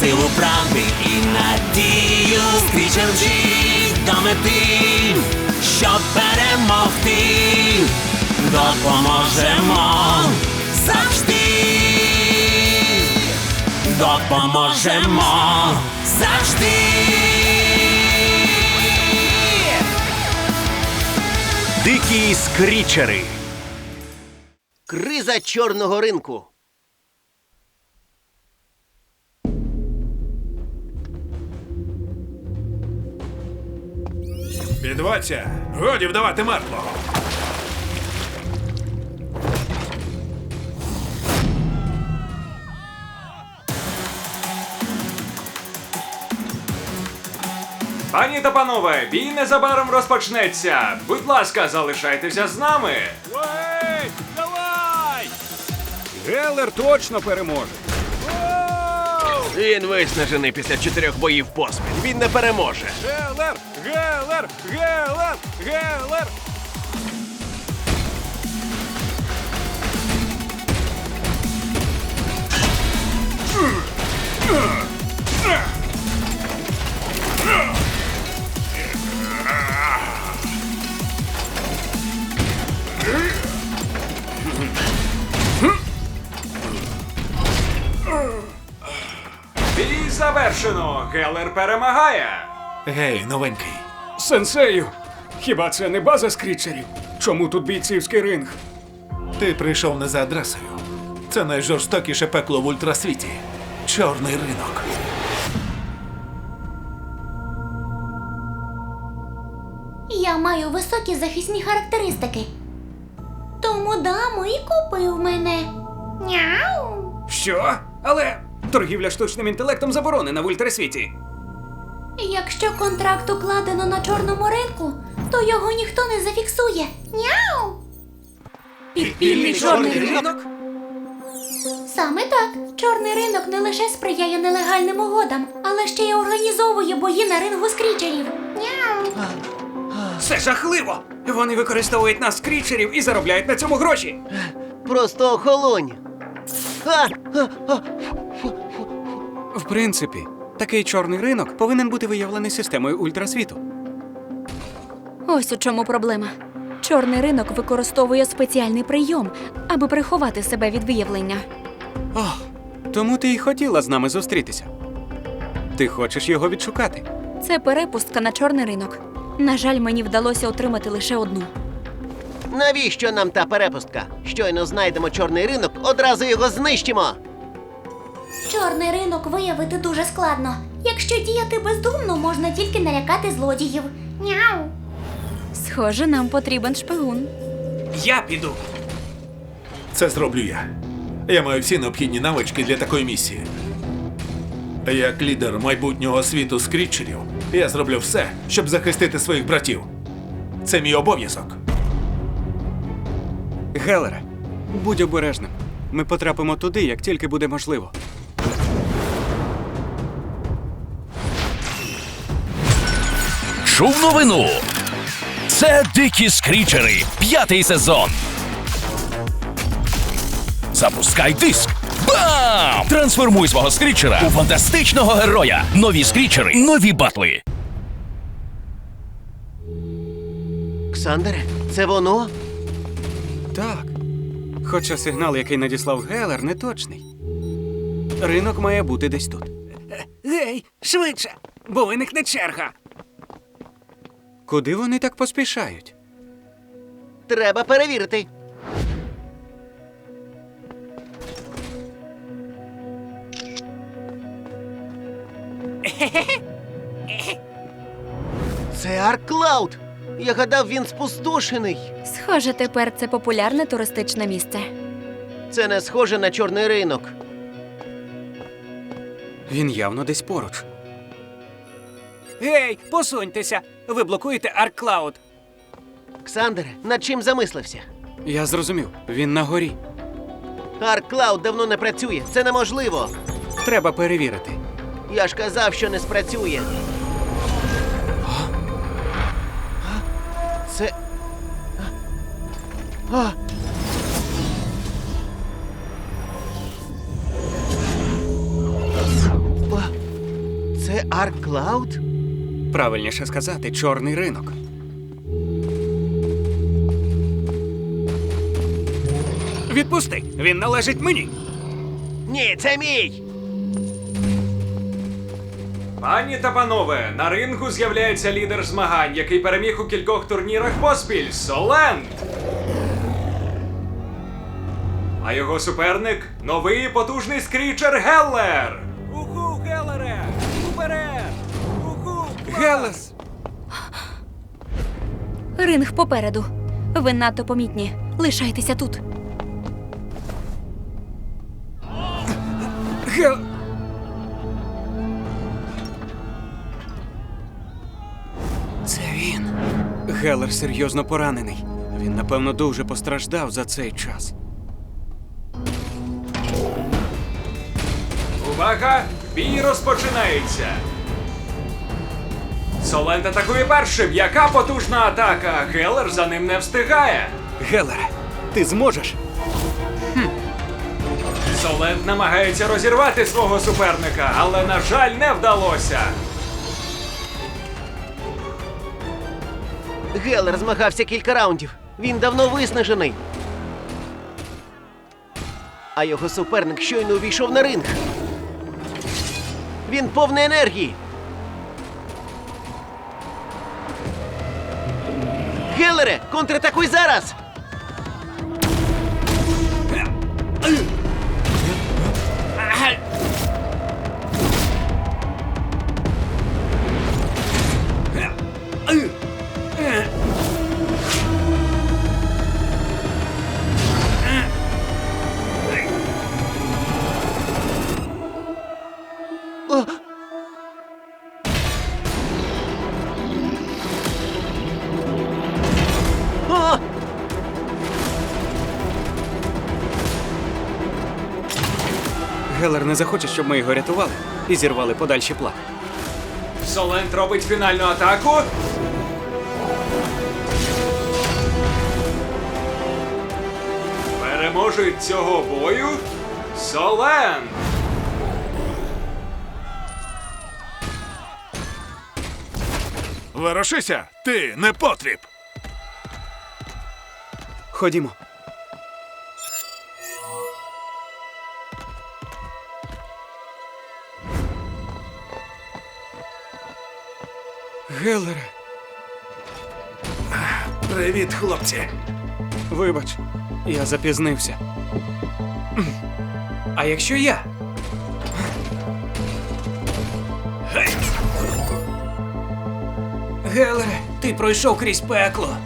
силу правди і надію. Скрічем вжить до мети, щоб перемогти. Допоможемо завжди. Допоможемо завжди. Дикі скрічери. Криза чорного ринку. Підводься! Годі вдавати мертвого! Пані та панове, бій незабаром розпочнеться. Будь ласка, залишайтеся з нами. Гелер точно переможе. Він виснажений після чотирьох боїв поспіль. Він не переможе. Гелер! Гелер! Гелер! Гелер! Бій завершено. Гелер перемагає. Гей, новенький. Сенсею! Хіба це не база скрічерів? Чому тут бійцівський ринг? Ти прийшов не за адресою. Це найжорстокіше пекло в ультрасвіті. Чорний ринок. Я маю високі захисні характеристики. Тому дамо і купив мене. Няу. Що? Але торгівля штучним інтелектом заборонена в ультрасвіті. Якщо контракт укладено на чорному ринку, то його ніхто не зафіксує. Няу. Підпільний чорний ринок? Саме так. Чорний ринок не лише сприяє нелегальним угодам, але ще й організовує бої на рингу скрічерів. Няу. Це жахливо! Вони використовують нас скрічерів і заробляють на цьому гроші. Просто охолонь. А, а, а. В принципі, такий чорний ринок повинен бути виявлений системою ультрасвіту. Ось у чому проблема. Чорний ринок використовує спеціальний прийом, аби приховати себе від виявлення. О, тому ти й хотіла з нами зустрітися. Ти хочеш його відшукати. Це перепустка на чорний ринок. На жаль, мені вдалося отримати лише одну. Навіщо нам та перепустка? Щойно знайдемо чорний ринок, одразу його знищимо. Чорний ринок виявити дуже складно. Якщо діяти бездумно, можна тільки налякати злодіїв. Няу. Схоже, нам потрібен шпигун. Я піду. Це зроблю я. Я маю всі необхідні навички для такої місії. Як лідер майбутнього світу скрітчерів, я зроблю все, щоб захистити своїх братів. Це мій обов'язок. Гелере, будь обережним. Ми потрапимо туди, як тільки буде можливо. Чув новину. Це дикі скрічери. П'ятий сезон. Запускай диск. Бам! Трансформуй свого скрічера у фантастичного героя. Нові скрічери, нові батли. Ксандере, це воно? Так. Хоча сигнал, який надіслав Гелер, не точний. Ринок має бути десь тут. Гей, швидше! бо виникне черга. Куди вони так поспішають? Треба перевірити. Це Арклауд! Я гадав, він спустошений. Схоже, тепер це популярне туристичне місце. Це не схоже на чорний ринок. Він явно десь поруч. Гей, посуньтеся! Ви блокуєте Арклауд. Ксандере, над чим замислився? Я зрозумів, він на горі. Арклауд давно не працює. Це неможливо. Треба перевірити. Я ж казав, що не спрацює. Це. А. Це Арклауд? Правильніше сказати, чорний ринок. Відпусти! Він належить мені! Ні, це мій! Пані та панове, на рингу з'являється лідер змагань, який переміг у кількох турнірах поспіль Соленд. А його суперник новий потужний скрічер Геллер. Уху, Геллере! Уперед! Уху! Гелес! Ринг попереду. Ви надто помітні. Лишайтеся тут. Гел... Гелер серйозно поранений. Він, напевно, дуже постраждав за цей час. Увага! Бій розпочинається. Соленд атакує першим. Яка потужна атака? Геллер за ним не встигає. Гелере, ти зможеш? Соленд намагається розірвати свого суперника, але, на жаль, не вдалося. Гелер змагався кілька раундів. Він давно виснажений. А його суперник щойно увійшов на ринг. Він повний енергії. Гелере, контратакуй зараз! Гелер не захоче, щоб ми його рятували і зірвали подальші плани. Соленд робить фінальну атаку. Переможець цього бою Соленд. Ворушися! Ти не потріб! Ходімо. Гелере, Привіт, хлопці! вибач, я запізнився. А якщо я? Гелере, ти пройшов крізь пекло.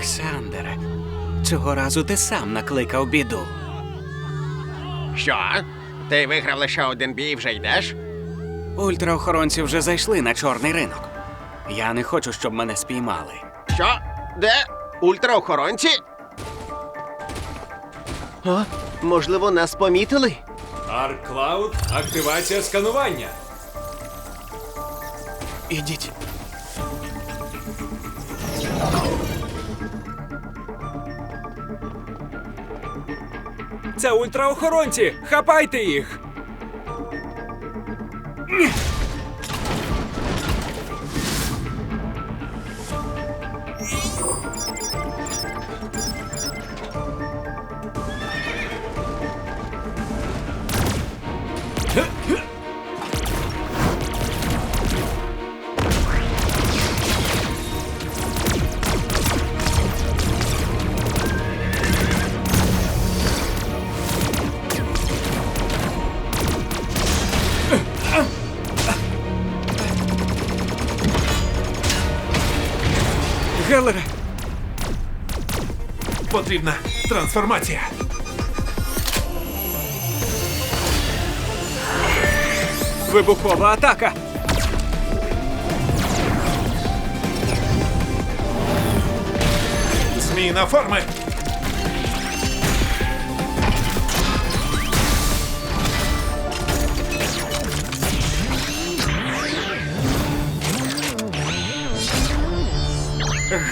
Ксандере, цього разу ти сам накликав біду. Що? Ти виграв лише один бій і вже йдеш? Ультраохоронці вже зайшли на чорний ринок. Я не хочу, щоб мене спіймали. Що? Де? Ультраохоронці? А? Можливо, нас помітили? Арклауд, активація сканування. Ідіть. Це ультраохоронці! Хапайте їх! Потрібна трансформація. вибухова атака! Зміна форми.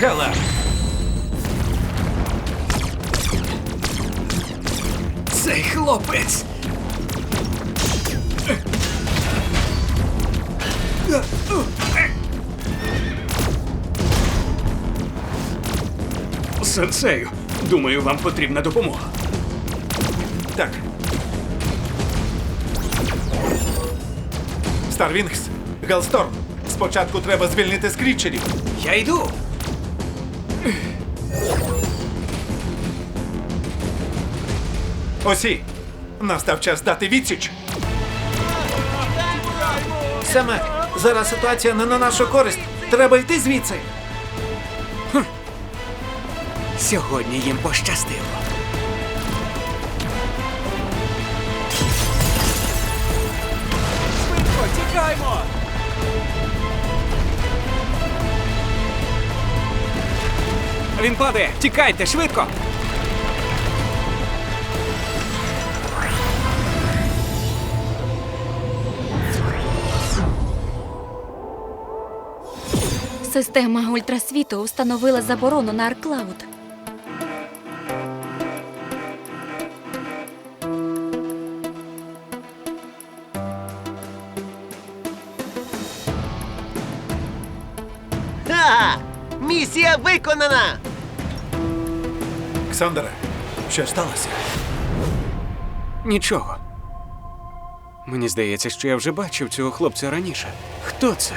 Гела. Цей хлопець! Сенсею, думаю, вам потрібна допомога. Так. Старвінгс, Гелсторм. Спочатку треба звільнити скрічерів. Я йду! Осі, настав час дати відсіч. Саме зараз ситуація не на нашу користь. Треба йти звідси. Сьогодні їм пощастило. Швидко, тікаймо! Він падає! Тікайте, швидко! Система ультрасвіту встановила заборону на Арклауд. Ха! Місія виконана! Ксандере, що сталося? Нічого. Мені здається, що я вже бачив цього хлопця раніше. Хто це?